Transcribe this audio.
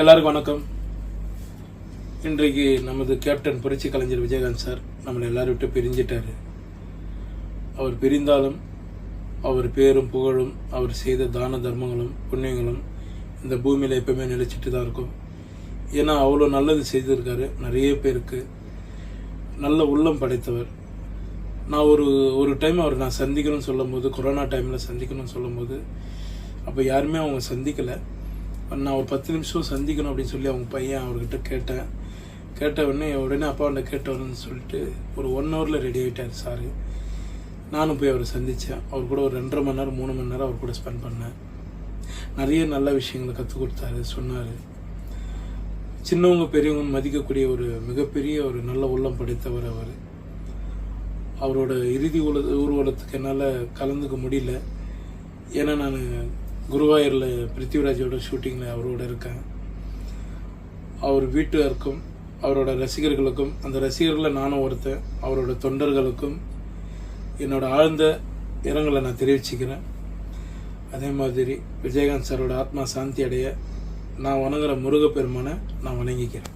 எல்லாருக்கும் வணக்கம். இன்றைக்கு நமது கேப்டன் புரட்சி கலைஞர் விஜயகாந்த் சார் நம்மளை எல்லாரும் விட்டு பிரிஞ்சிட்டாரு. அவர் பிரிந்தாலும் அவர் பேரும் புகழும் அவர் செய்த தான தர்மங்களும் புண்ணியங்களும் இந்த பூமியில் எப்பவுமே நிலைச்சிட்டு தான் இருக்கும். ஏன்னா அவ்வளோ நல்லது செய்திருக்காரு. நிறைய பேருக்கு நல்ல உள்ளம் படைத்தவர். நான் ஒரு ஒரு டைம் அவர் நான் சந்திக்கணும்னு சொல்லும்போது கொரோனா டைமில் சந்திக்கணும்னு சொல்லும்போது அப்போ யாருமே அவங்க சந்திக்கலை. நான் ஒரு பத்து நிமிஷம் சந்திக்கணும் அப்படின்னு சொல்லி அவங்க பையன் அவர்கிட்ட கேட்டேன். கேட்ட உடனே உடனே அப்பாண்ட கேட்டவர்னு சொல்லிட்டு ஒரு ஒன் ஹவரில் ரெடி ஆகிட்டார் சார் நானும் போய் அவரை சந்தித்தேன் அவர் கூட ஒரு ரெண்டரை மணி நேரம் மூணு மணி நேரம் அவர் கூட ஸ்பெண்ட் பண்ணேன். நிறைய நல்ல விஷயங்களை கற்றுக் கொடுத்தாரு சொன்னார். சின்னவங்க பெரியவங்க மதிக்கக்கூடிய ஒரு மிகப்பெரிய ஒரு நல்ல உள்ளம் படைத்தவர் அவர். அவரோட இறுதி உல ஊர்வலத்துக்கு என்னால் கலந்துக்க முடியல. ஏன்னா நான் குருவாயூரில் பிருத்திவிராஜோட ஷூட்டிங்கில் அவரோட இருக்கேன். அவர் வீட்டுக்கும் அவரோட ரசிகர்களுக்கும் அந்த ரசிகர்களில் நானும் ஒருத்தன் அவரோட தொண்டர்களுக்கும் என்னோட ஆழ்ந்த இரங்கலை நான் தெரிவிச்சுக்கிறேன். அதே மாதிரி விஜயகாந்த் சாரோட ஆத்மா சாந்தி அடைய நான் வணங்குற முருகப்பெருமானை நான் வணங்கிக்கிறேன்.